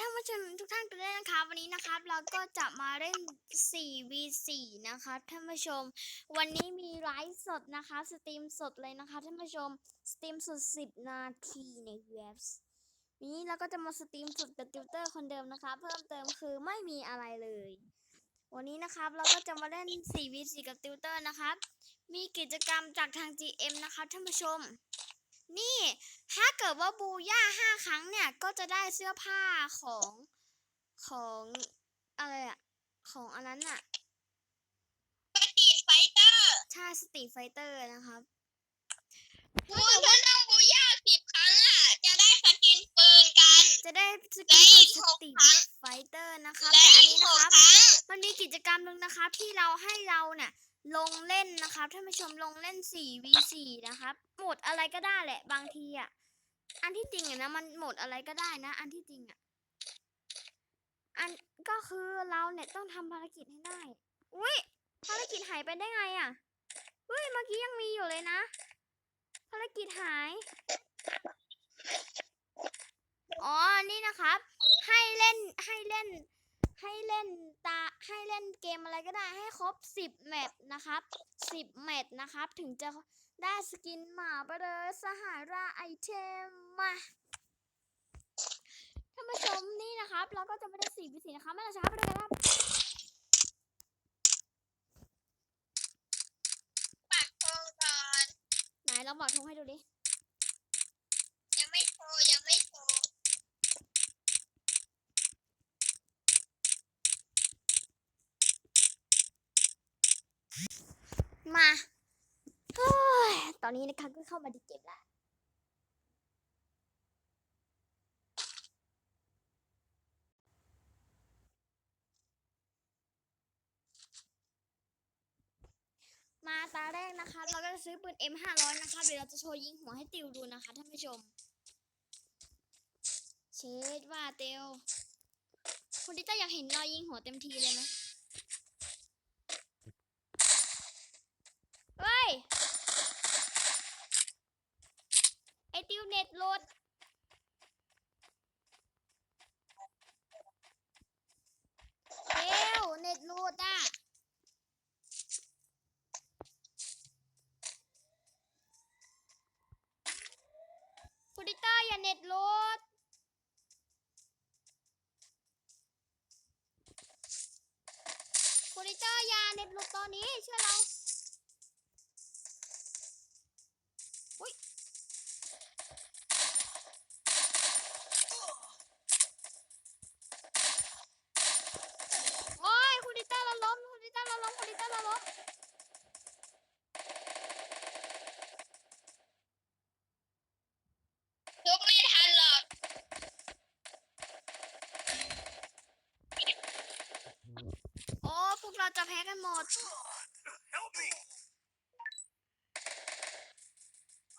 ท่านผู้ชมทุกท่านกันด้วยนะคะวันนี้นะครับ เราก็จะมาเล่น 4v4 นะครับท่านผู้ชม วันนี้มีไลฟ์สดนะคะสตรีมสดเลยนะคะท่านผู้ชมสตรีมสด 10 นาทีในเว็บนี้เราก็จะมาสตรีมสดกับติวเตอร์คนเดิมนะคะ เพิ่มเติมคือไม่มีอะไรเลย วันนี้นะครับเราก็จะมาเล่น 4v4 กับติวเตอร์นะครับ มีกิจกรรมจากทาง GM นะคะท่านผู้ชม นี่ถ้าเกิดว่าบูย่าห้าครั้งเนี่ย ก็จะได้เสื้อผ้าของของอะไรอะของอันนั้นอะสตรีทไฟเตอร์ชาสตีไฟเตอร์นะครับบูถ้าต้องบูย่าสิบครั้งอะจะได้สกินปืนกัน จะได้สและกินอีกสหกตีครั้งไฟเตอร์นะครับและแต่อันอีกนี้หนะกครับครั้งมันมีกิจกรรมหนึ่งนะครับที่เราให้เราเนี่ย ลงเล่นนะครับท่านผู้ชมลงเล่น 4v4 นะครับโหมดอะไรก็ได้แหละ บางทีอะอันที่จริงอะนะมันโหมดอะไรก็ได้นะ อันที่จริงอะอันก็คือเราเนี่ยต้องทำภารกิจให้ได้ อุ้ยภารกิจหายไปได้ไงอะอุ้ยเมื่อกี้ยังมีอยู่เลยนะ ภารกิจหายอ๋อนี่นะครับ ให้เล่นให้เล่นให้เล่น ให้เล่นเกมอะไรก็ได้ให้ครบสิบแมปนะครับสิบแมปนะครับ ถึงจะได้สกินหมาไปเลยสหาราไอเทมมาท่านผู้ชมนี่นะครับ เราก็จะไม่ได้สี่วิสีนะครับไม่เราช้าไปด้วยกันครับปักทองก่อนไหนลองบอกทงให้ดูดิ ยังไม่โชว์ยังไม่โชว์ มาตอนนี้นะคะก็เข้ามาดีเกมแล้วมาตาแรกนะคะ เราก็จะซื้อปืน M500 นะคะเดี๋ยวเราจะโชว์ยิงหัวให้ติวดูนะคะท่านผู้ชม เชดว่าเตียวคุณดิต้าอยากเห็นรอยยิงหัวเต็มทีเลยไหม เฮ้ย ไอติวเน็ตโหลด เร็วเน็ตโหลดอะ คุณดิต้าอย่าเน็ตโหลด คุณดิต้าอย่าเน็ตโหลดตอนนี้เชื่อเรา ต้าเราล้มคุณดิต้าเราล้มทุกไม่ทันหรอกโอ้พวกเราจะแพ้กันหมด Help me!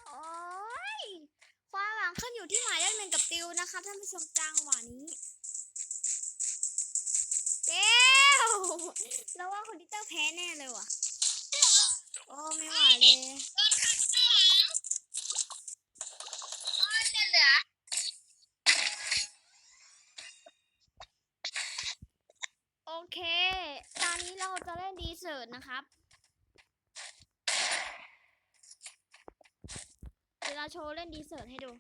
โอ้ยความหวังขึ้นอยู่ที่หมายเลขหนึ่งกับติวนะคะท่านผู้ชมจังหวะนี้เจ้ วแล้วว่าคนที่เตอร์แพ้แน่เลยว่ะ โอ้ไม่ไหวเลยโดนขัดข้างหลังโอ้ยจะเหลือโอเค ตอนนี้เราจะเล่นดีเซิร์ตนะครับเดี๋ยวเราโชว์เล่นดีเซิร์ตให้ดู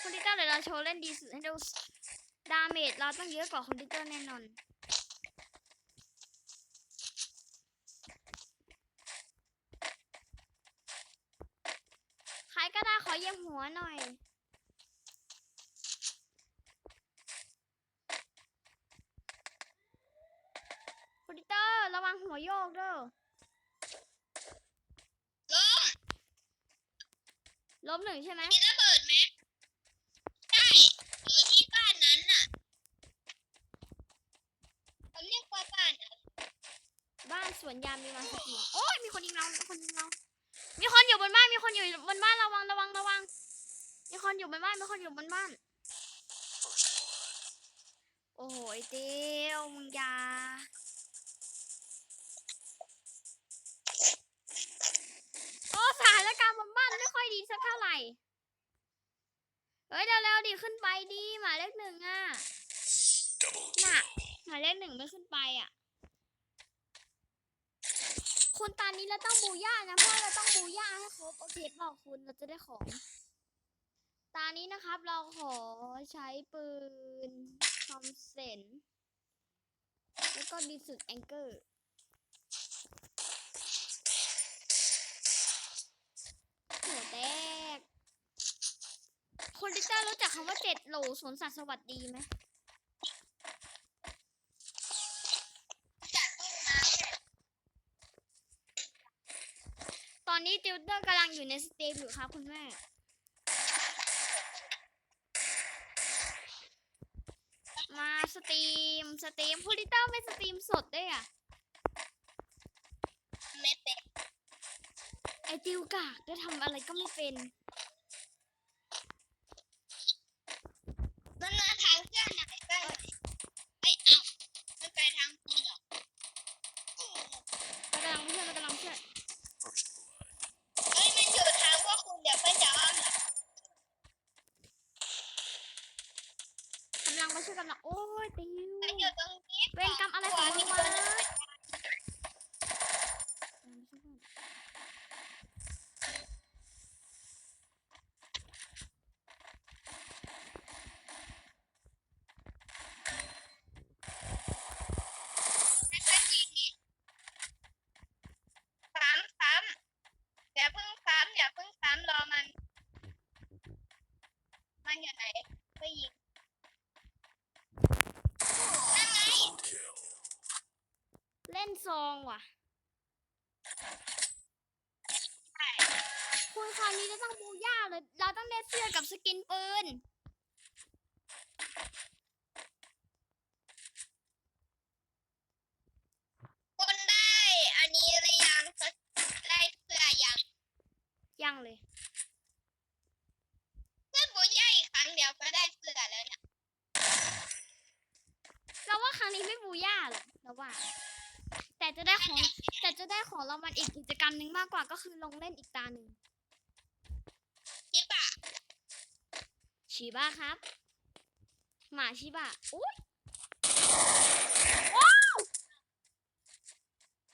คุณดิเตอร์เดี๋ยวเราโชว์เล่นดีเซิร์ตให้ดูดาเมจเราต้องเยอะกว่าคุณดิเตอร์แน่นอนใครก็ได้ขอเยี่ยมหัวหน่อยคุณดิเตอร์ระวังหัวโยกเด้อล้มล้มหนึ่งใช่ไหม ที่บ้านนั้นน่ะเขาเรียกว่าบ้านบ้านสวนยามมีมาสักกี่โอ้ยมีคนยิงเรามีคนยิงเรา มีคนอยู่บนบ้าน มีคนอยู่บนบ้านระวังระวังระวัง มีคนอยู่บนบ้าน มีคนอยู่บนบ้าน โอ้โหเตียวมึงยาโอ้สถานการณ์บนบ้านไม่ค่อยดีสักเท่าไหร่ เฮ้ยเร็วๆดิขึ้นไปดีหมายเลขหนึ่งอะน่ะหมายเลขหนึ่งไม่ขึ้นไปอะคุณตอนนี้เราต้องบูย่านะเพราะเราต้องบูย่าให้ครบโอเคบอกคุณเราจะได้ของตอนนี้นะครับเราขอใช้ปืนคอมเซนแล้วก็ดีสุดแองเกอร์หัวต้ คุณลิต้ารู้จักคำว่าเจ็ดโหลสวนสัตว์สวัสดีไหมจัดตู้น้ำเนี่ยตอนนี้ติวเตอร์กำลังอยู่ในสตรีมอยู่ครับคุณแม่มาสตรีมสตรีมพูลิเตอร์ไม่สตรีมสดด้วยอะไม่เป็นไอติวกากจะทำอะไรก็ไม่เป็นมันมาทางเครื่องไหนได้ไหมไม่เอามันไปทางคุณเหรอกำลังเพื่อนกำลังเพื่อน First blood. เอ้ยมันอยู่ทางพวกคุณเดี๋ยวเพื่อนจะอ้อมหลัง กำลังมา ช่วยกำลังโอ้ยติวมันอยู่ตรงนี้เวรกรรมอะไรของมึงวะซ้ำซ้ำอย่าเพิ่งซ้ำอย่าเพิ่งซ้ำรอมัน มันอยู่ไหนไปยิงนั่นไง Kill. เล่น ซองว่ะใช่คุณคราวนี้เราต้องบูย่าเลย เราต้องได้เสื้อกับสกินปืน คุณได้อันนี้หรือยังได้เสื้อยังยังเลยเพื่อนบุญใหญ่อีกครั้งเดียวก็ได้เสื้อแล้วเนี่ย เราว่าครั้งนี้ไม่บูย่าหรอกเราว่าแต่จะได้ ของแต่จะได้ของรางวัลอีกกิจกรรมหนึ่งมากกว่าก็คือลงเล่นอีกตาหนึ่งชิบะชิบะครับ หมาชิบะอุ้ย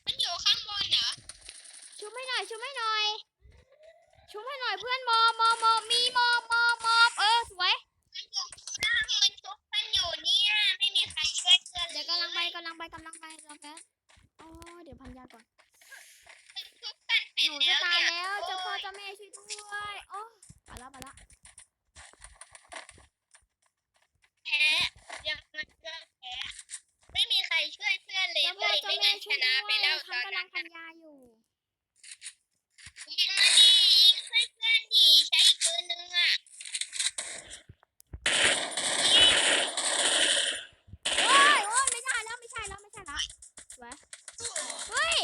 มันอยู่ข้างบนเหรอชุบให้หน่อยชุบให้หน่อยชุบให้หน่อยเพื่อนมอมอมอมีมอมอมอเออสวย มันอยู่ข้างล่างมันชุบมันอยู่เนี่ยไม่มีใครช่วยเพื่อน เดี๋ยวกำลังไปกำลังไปกำลังไปรอแป๊บอ๋อเดี๋ยวพันยาก่อน มันชุบกันเสร็ ห จ นูจะ แล้ว ตาย เนี่ย แล้วเจ้าพ่อ โอ้ย เจ้าแม่ช่วยด้วยโอ้ไปละไปละ แพ้ยังมันก็แพ้ไม่มีใครช่วยเพื่อนเลย เจ้า เล พ่อย เจ้า ไม่ แม่ งั้นช ช่วย นะ ด้ ไป วย แล้วตฉัอนนกำลันั้งนพันยาอยู่ ยิงมาดิยิงช่วยเพื่อนดิใช้อีกปืนนึงอะโอ้ยโอ้ยไม่ใช่แล้วไม่ใช่แล้วไม่ใช่แล้วสวยเฮ้ย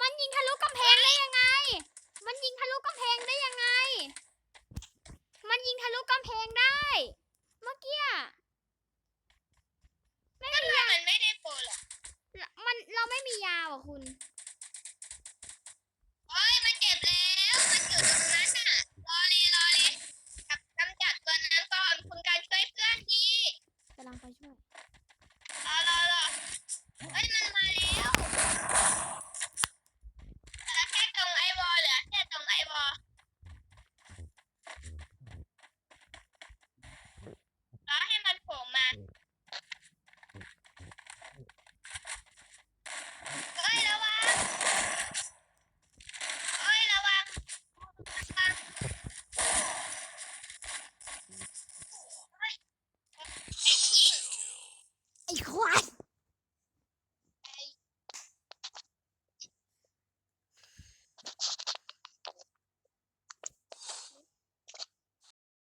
มันยิงทะลุกำแพงได้ยังไง มันยิงทะลุกำแพงได้ยังไง มันยิงทะลุกำแพงได้ เมื่อกี้อะไม่ก็มีว่ายามันไม่ได้โปรหรอก มันเราไม่มียาว่ะคุณ